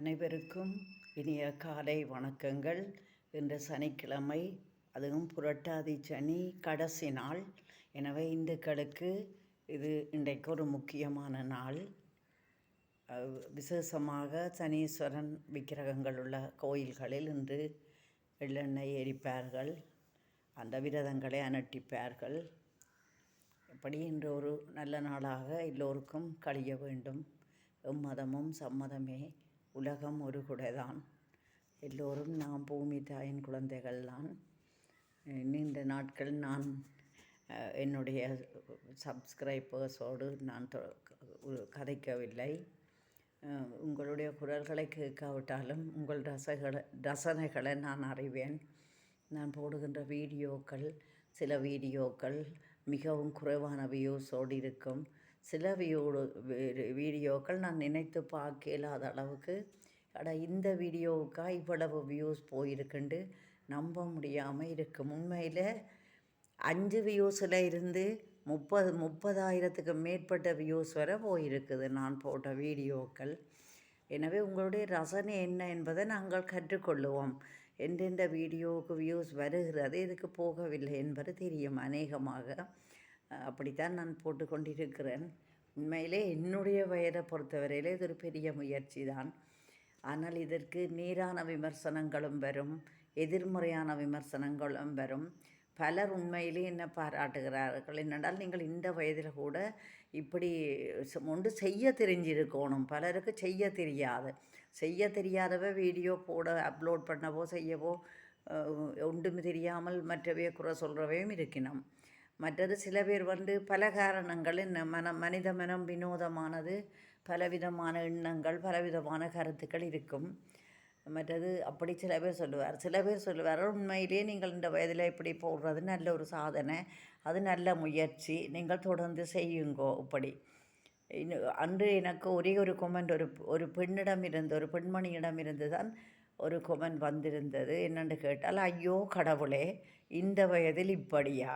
அனைவருக்கும் இனிய காலை வணக்கங்கள். இன்று சனிக்கிழமை அதுவும் புரட்டாதி சனி கடைசி நாள். எனவே இந்துக்களுக்கு இது இன்றைக்கு ஒரு முக்கியமான நாள். விசேஷமாக சனீஸ்வரன் விக்கிரகங்கள் உள்ள கோயில்களில் இன்று எள்ளெண்ணெய் எரிப்பார்கள். அந்த விரதங்களை அனட்டிப்பார்கள். இப்படி இன்று ஒரு நல்ல நாளாக எல்லோருக்கும் கழிய வேண்டும். எம்மதமும் சம்மதமே. உலகம் ஒரு குடைதான். எல்லோரும் நாம் பூமி தாயின் குழந்தைகள்தான். நீண்ட நாட்கள் நான் என்னுடைய சப்ஸ்கிரைபர்ஸோடு நான் கதைக்கவில்லை. உங்களுடைய குரல்களை கேட்காவிட்டாலும் உங்கள் ரசகளை ரசனைகளை நான் அறிவேன். நான் போடுகின்ற வீடியோக்கள் சில வீடியோக்கள் மிகவும் குறைவான வியூஸோடு இருக்கும். சில வியூடு வீடியோக்கள் நான் நினைத்து பார்க்க இல்லாத அளவுக்கு அட இந்த வீடியோவுக்கா இவ்வளவு வியூஸ் போயிருக்குண்டு? நம்ப முடியாமல் இருக்கும் உண்மையில் அஞ்சு வியூஸில் இருந்து முப்பது முப்பதாயிரத்துக்கு மேற்பட்ட வியூஸ் வரை போயிருக்குது நான் போட்ட வீடியோக்கள். எனவே உங்களுடைய ரசனை என்ன என்பதை நாங்கள் கற்றுக்கொள்ளுவோம். எந்தெந்த வீடியோவுக்கு வியூஸ் வருகிறது இதுக்கு போகவில்லை என்பது தெரியும் அநேகமாக. அப்படித்தான் நான் போட்டுக்கொண்டிருக்கிறேன். உண்மையிலே என்னுடைய வயதை பொறுத்தவரையிலே இது ஒரு பெரிய முயற்சி தான் ஆனால் இதற்கு நேரான விமர்சனங்களும் வரும் எதிர்மறையான விமர்சனங்களும் வரும். பலர் உண்மையிலே என்ன பாராட்டுகிறார்கள் என்னென்றால் நீங்கள் இந்த வயதில் கூட இப்படி ச- ஒன்று செய்ய தெரிஞ்சிருக்கணும். பலருக்கு செய்ய தெரியாது. செய்ய தெரியாதவ வீடியோ போட அப்லோட் பண்ணவோ செய்யவோ ஒன்றும் தெரியாமல் மற்றவையை குறை சொல்கிறவையும் இருக்கணும் மற்றது சில பேர் வந்து பல காரணங்கள் என்ன மனித மனம் வினோதமானது பலவிதமான எண்ணங்கள் பலவிதமான கருத்துக்கள் இருக்கும். மற்றது அப்படி சில பேர் சொல்லுவார். சில பேர் சொல்லுவார் உண்மையிலேயே நீங்கள் இந்த வயதில் இப்படி போடுறது நல்ல ஒரு சாதனை அது நல்ல முயற்சி நீங்கள் தொடர்ந்து செய்யுங்கோ இப்படி. அன்று எனக்கு ஒரே ஒரு கொமெண்ட் ஒரு ஒரு பெண்ணிடம் இருந்து ஒரு பெண்மணியிடம் இருந்து தான் ஒரு கொமெண்ட் வந்திருந்தது. என்னென்னு கேட்டால் ஐயோ கடவுளே இந்த வயதில் இப்படியா?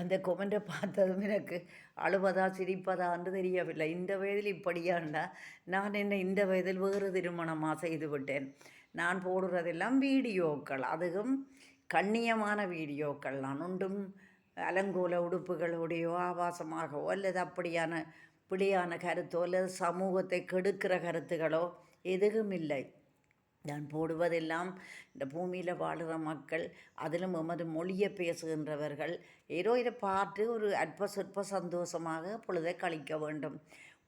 அந்த கொமெண்ட்டை பார்த்ததும் எனக்கு அழுவதா சிரிப்பதான்னு தெரியவில்லை. இந்த வயதில் இப்படியாண்டா? நான் என்ன இந்த வயதில் வேறு திருமணமாக செய்து விட்டேன்? நான் போடுறதெல்லாம் வீடியோக்கள். அதுவும் கண்ணியமான வீடியோக்கள். நான் ஒன்றும் அலங்கோல உடுப்புகளுடையோ ஆபாசமாகவோ அல்லது அப்படியான பிடியான கருத்தோ அல்லது சமூகத்தை கெடுக்கிற கருத்துகளோ எதுவும் இல்லை. நான் போடுவதெல்லாம் இந்த பூமியில் வாழ்கிற மக்கள் அதிலும் எமது மொழியை பேசுகின்றவர்கள் ஏதோ இதை பார்த்து ஒரு அற்ப சொற்ப சந்தோஷமாக பொழுதை கழிக்க வேண்டும்.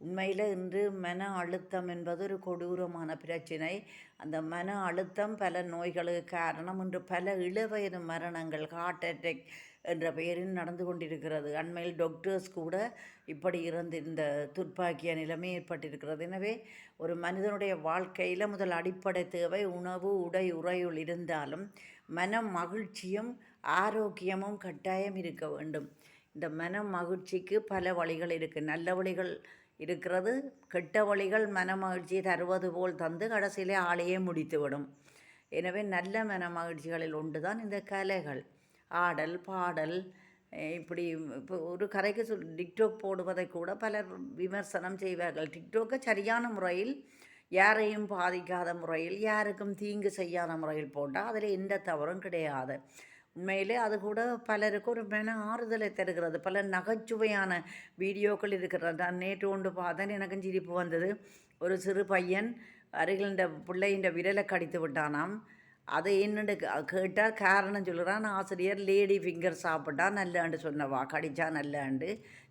உண்மையில் இன்று மன அழுத்தம் என்பது ஒரு கொடூரமான பிரச்சினை. அந்த மன அழுத்தம் பல நோய்களுக்கு காரணம் இன்று பல இளவயது மரணங்கள் ஹார்ட் அட்டாக் என்ற பெயரில் நடந்து கொண்டிருக்கிறது. அண்மையில் டாக்டர்ஸ் கூட இப்படி இருந்து இந்த துர்ப்பாக்கிய நிலைமை ஏற்பட்டிருக்கிறது. எனவே ஒரு மனிதனுடைய வாழ்க்கையில் முதல் அடிப்படை தேவை உணவு உடை உறையுள் இருந்தாலும் மன மகிழ்ச்சியும் ஆரோக்கியமும் கட்டாயம் இருக்க வேண்டும். இந்த மன மகிழ்ச்சிக்கு பல வழிகள் இருக்குது நல்ல வழிகள் இருக்கிறது. கெட்ட வழிகள் மனமகிழ்ச்சியை தருவது போல் தந்து கடைசியிலே ஆளையே முடித்துவிடும். எனவே நல்ல மனமகிழ்ச்சிகளில் உண்டு ஒன்று தான் இந்த கலைகள். ஆடல் பாடல் இப்படி இப்போ ஒரு கரைக்கு சொல் டிக்டாக் போடுவதை கூட பலர் விமர்சனம் செய்வார்கள். டிக்டாக்கை சரியான முறையில் யாரையும் பாதிக்காத முறையில் யாருக்கும் தீங்கு செய்யாத முறையில் போட்டால் அதில் எந்த தவறும் கிடையாது. உண்மையிலே அது கூட பலருக்கு ஒரு மன ஆறுதலை தருகிறது. பல நகைச்சுவையான வீடியோக்கள் இருக்கிறது. நான் நேற்று ஒன்று பார்த்தேன். எனக்கும் சிரிப்பு வந்தது. ஒரு சிறு பையன் அருகில் இந்த பிள்ளையின் விரலை கடித்து விட்டானாம். அதை என்னென்னு கேட்டால் காரணம் சொல்கிறான் ஆசிரியர் லேடி ஃபிங்கர் சாப்பிட்டா நல்லாண்டு சொன்னவா. கடித்தா நல்லாண்டு.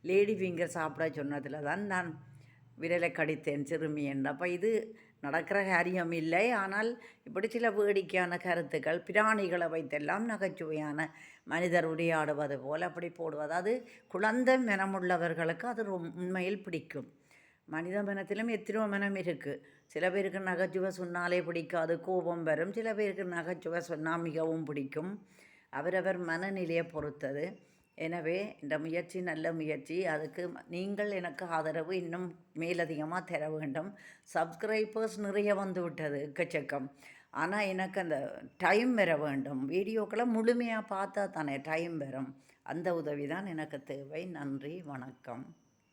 லேடி ஃபிங்கர் சாப்பிட சொன்னதில் தான் நான் விரலை கடித்தேன் சிறுமியன். அப்போ இது நடக்கிற காரியம் இல்லை. ஆனால் இப்படி சில வேடிக்கையான கருத்துக்கள் பிராணிகளை வைத்தெல்லாம் நகைச்சுவையான மனிதர் உரையாடுவது போல் அப்படி போடுவது. அது குழந்தை மனமுள்ளவர்களுக்கு அது ரொம்ப உண்மையில் பிடிக்கும். மனித மனத்திலும் எத்தனையோ மனம் இருக்குது சில பேருக்கு நகைச்சுவை சொன்னாலே பிடிக்காது கோபம் வரும். சில பேருக்கு நகைச்சுவை சொன்னால் மிகவும் பிடிக்கும். அவரவர் மனநிலையை பொறுத்தது. எனவே இந்த முயற்சி நல்ல முயற்சி. அதுக்கு நீங்கள் எனக்கு ஆதரவு இன்னும் மேலதிகமாக தர வேண்டும். சப்ஸ்கிரைபர்ஸ் நிறைய வந்து விட்டது எக்கச்சக்கம். ஆனால் எனக்கு அந்த டைம் வர வேண்டும். வீடியோக்களை முழுமையாக பார்த்தா தானே டைம் வரும். அந்த உதவி தான் எனக்கு தேவை. நன்றி வணக்கம்.